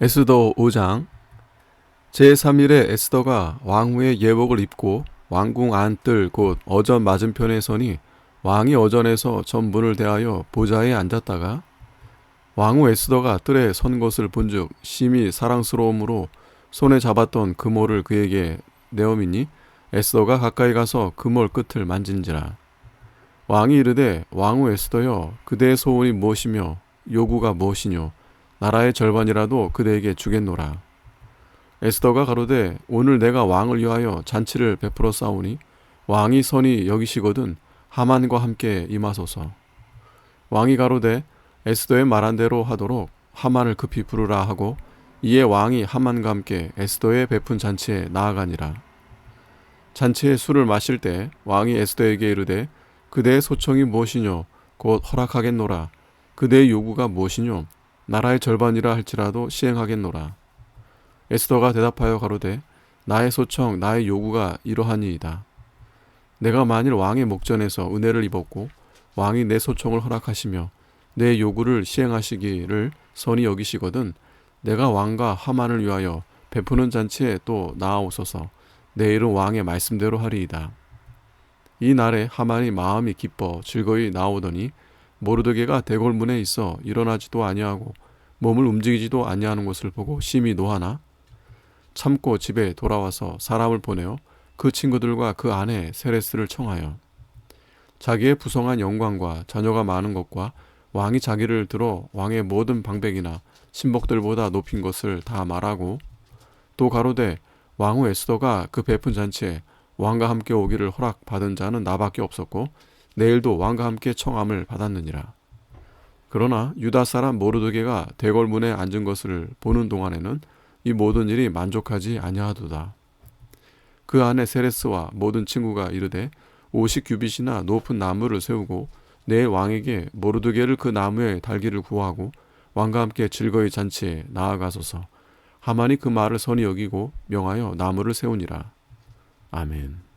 에스더 5장. 제3일에 에스더가 왕후의 예복을 입고 왕궁 안뜰 곧 어전 맞은편에 서니 왕이 어전에서 전문을 대하여 보좌에 앉았다가 왕후 에스더가 뜰에 선 것을 본즉 심히 사랑스러움으로 손에 잡았던 금올을 그에게 내어미니 에스더가 가까이 가서 금올 끝을 만진지라. 왕이 이르되 왕후 에스더여 그대의 소원이 무엇이며 요구가 무엇이뇨 나라의 절반이라도 그대에게 주겠노라. 에스더가 가로되 오늘 내가 왕을 위하여 잔치를 베풀어 싸우니 왕이 선이 여기시거든 하만과 함께 임하소서. 왕이 가로되 에스더의 말한 대로 하도록 하만을 급히 부르라 하고 이에 왕이 하만과 함께 에스더의 베푼 잔치에 나아가니라. 잔치에 술을 마실 때 왕이 에스더에게 이르되 그대의 소청이 무엇이뇨 곧 허락하겠노라. 그대의 요구가 무엇이뇨 나라의 절반이라 할지라도 시행하겠노라. 에스더가 대답하여 가로되 나의 소청 나의 요구가 이러하니이다. 내가 만일 왕의 목전에서 은혜를 입었고 왕이 내 소청을 허락하시며 내 요구를 시행하시기를 선이 여기시거든 내가 왕과 하만을 위하여 베푸는 잔치에 또 나아오소서 내일은 왕의 말씀대로 하리이다. 이 날에 하만이 마음이 기뻐 즐거이 나오더니 모르드게가 대궐문에 있어 일어나지도 아니하고 몸을 움직이지도 아니하는 것을 보고 심히 노하나 참고 집에 돌아와서 사람을 보내어 그 친구들과 그 아내 세레스를 청하여 자기의 부성한 영광과 자녀가 많은 것과 왕이 자기를 들어 왕의 모든 방백이나 신복들보다 높인 것을 다 말하고 또 가로되 왕후 에스더가 그 베푼 잔치에 왕과 함께 오기를 허락받은 자는 나밖에 없었고 내일도 왕과 함께 청함을 받았느니라. 그러나 유다 사람 모르드게가 대궐문에 앉은 것을 보는 동안에는 이 모든 일이 만족하지 아니하도다. 그 안에 세레스와 모든 친구가 이르되 50규빗이나 높은 나무를 세우고 내 왕에게 모르드게를 그 나무에 달기를 구하고 왕과 함께 즐거이 잔치에 나아가소서. 하만이 그 말을 선히 여기고 명하여 나무를 세우니라. 아멘.